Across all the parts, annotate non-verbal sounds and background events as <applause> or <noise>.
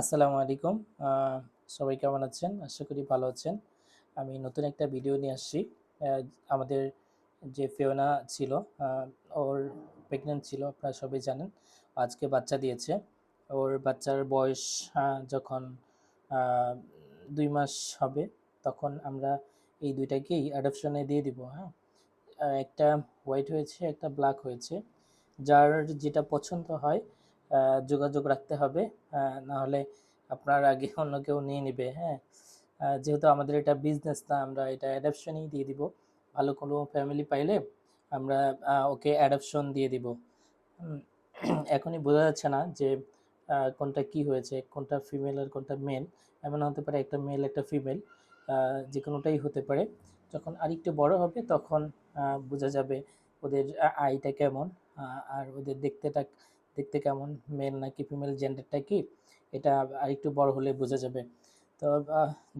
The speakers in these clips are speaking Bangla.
আসসালামু আলাইকুম। সবাই কেমন আছেন? আশা করি ভালো আছেন। আমি নতুন একটা ভিডিও নিয়ে আসছি। আমাদের যে ফেওনা ছিল ওর প্রেগনেন্ট ছিল, আপনারা সবাই জানেন। আজকে বাচ্চা দিয়েছে। ওর বাচ্চার বয়স যখন দুই মাস হবে, তখন আমরা এই দুইটাকেই অ্যাডপশনে দিয়ে দিব হ্যাঁ? একটা হোয়াইট হয়েছে, একটা ব্ল্যাক হয়েছে। যার যেটা পছন্দ হয় যোগাযোগ রাখতে হবে না হলে আপনার আগে অন্য কেউ নিয়ে নেবে হ্যাঁ? যেহেতু আমাদের এটা বিজনেস না, আমরা এটা অ্যাডাপশনই দিয়ে দিব। ভালো কোনো ফ্যামিলি পাইলে আমরা ওকে অ্যাডাপশন দিয়ে দিব। <clears throat> এখনই বোঝা যাচ্ছে না যে কোনটা কি হয়েছে, কোনটা ফিমেল আর কোনটা মেল এমন হতে পারে একটা মেল একটা ফিমেল যে কোনোটাই হতে পারে। যখন আরেকটু বড় হবে তখন বোঝা যাবে ওদের আইটা কেমন আর ওদের দেখতেটা দেখতে কেমন? মেল নাকি ফিমেল জেন্ডারটা কি? এটা আরেকটু বড় হলে বোঝা যাবে। তো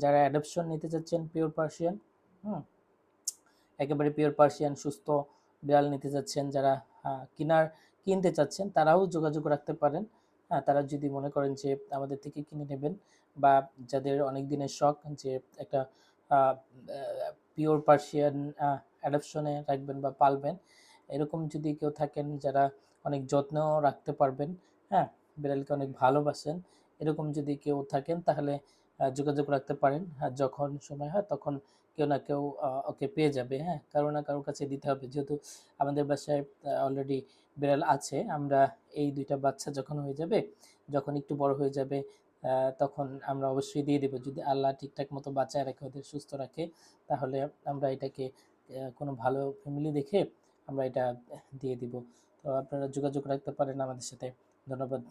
যারা অ্যাডপশন নিতে চাচ্ছেন পিওর পার্সিয়ান হুম, একেবারে পিওর পার্সিয়ান সুস্থ বিড়াল নিতে চাচ্ছেন, যারা কিনার, কিনতে চাচ্ছেন, তারাও যোগাযোগ রাখতে পারেন। হ্যাঁ তারা যদি মনে করেন যে আমাদের থেকে কিনে নেবেন বা যাদের অনেক দিনের শখ যে একটা পিওর পার্সিয়ান অ্যাডপশনে রাখবেন বা পালবেন, এরকম যদি কেউ থাকেন যারা অনেক যত্ন রাখতে পারবেন। হ্যাঁ বিড়ালকে অনেক ভালোবাসেন। এরকম যদি কেউ থাকেন তাহলে যোগাযোগ রাখতে পারেন। আর যখন সময় হয় তখন কেউ না কেউ ওকে পেয়ে যাবে। হ্যাঁ কারও না কারোর কাছে দিতে হবে। যেহেতু আমাদের বাসায় অলরেডি বিড়াল আছে, আমরা এই দুইটা বাচ্চা যখন হয়ে যাবে, যখন একটু বড় হয়ে যাবে তখন আমরা অবশ্যই দিয়ে দেবো। যদি আল্লাহ ঠিকঠাক মতো বাঁচায় রাখে, ওদের সুস্থ রাখে, তাহলে আমরা এটাকে কোনো ভালো ফ্যামিলি দেখে আমরা এটা দিয়ে দিব। আপনারা যোগাযোগ রাখতে পারেন আমাদের সাথে। ধন্যবাদ।